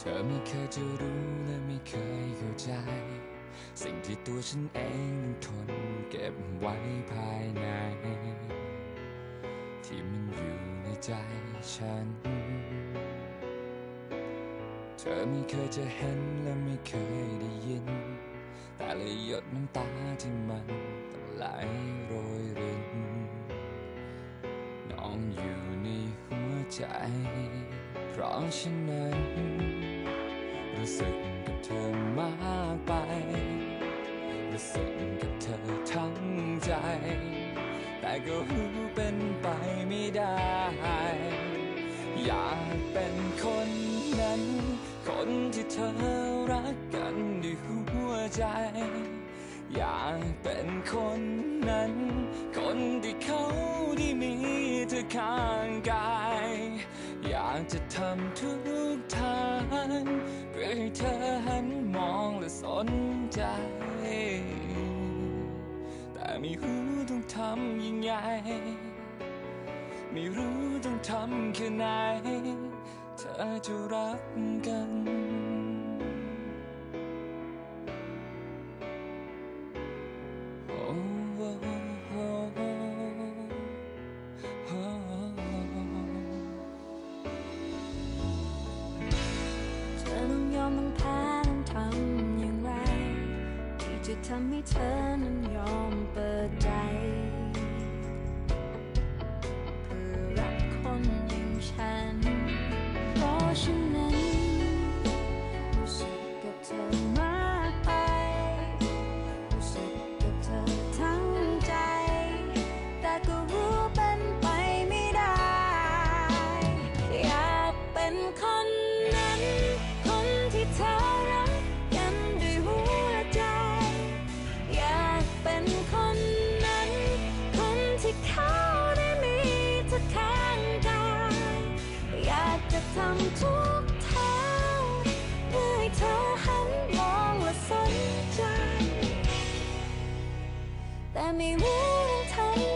ธอไม่เคยจะรู้และไม่เคยเข้าใจ สิ่งที่ตัวฉันเองนั้นทนเก็บไว้ภายใน ที่มันอยู่ในใจฉัน เธอไม่เคยจะเห็นและไม่เคยได้ยิน แต่ละหยดน้ำตาที่มันต้องไหลโรยรินน้องอยู่ในหัวใจ เพราะฉะนั้นรู้สึกกับเธอมากไป รู้สึกกับเธอทั้งใจ แต่ก็รู้เป็นไปไม่ได้ อยากเป็นคนนั้น คนที่เธอรักกันด้วยหัวใจ อยากเป็นคนนั้น คนที่เขาได้มีเธอข้างากจะทำทุกทางเพื่อให้เธอหันมองและสนใจ แต่ไม่รู้ต้องทำยังไง ไม่รู้ต้องทำแค่ไหน เธอจะรักกันโอ้ ที่ทำให้เธอนั้นยอมเปิดใจ แต่ไม่รู้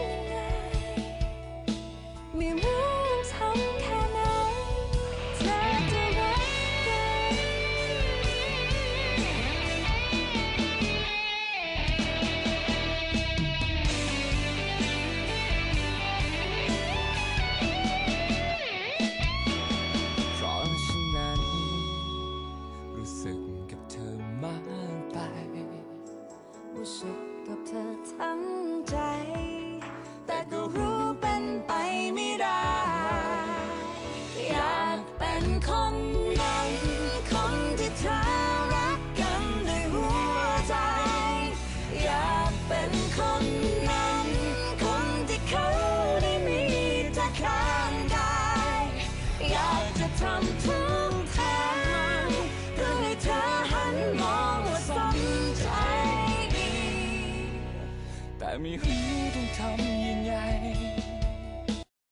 กับเธอทั้งใจ แต่ก็รู้เป็นไปไม่ได้ อยากเป็นคนนั้น คนที่เธอรักกันด้วยหัวใจ อยากเป็นคนนั้น คนที่เขาได้มีเธอข้า 爱ม่คุ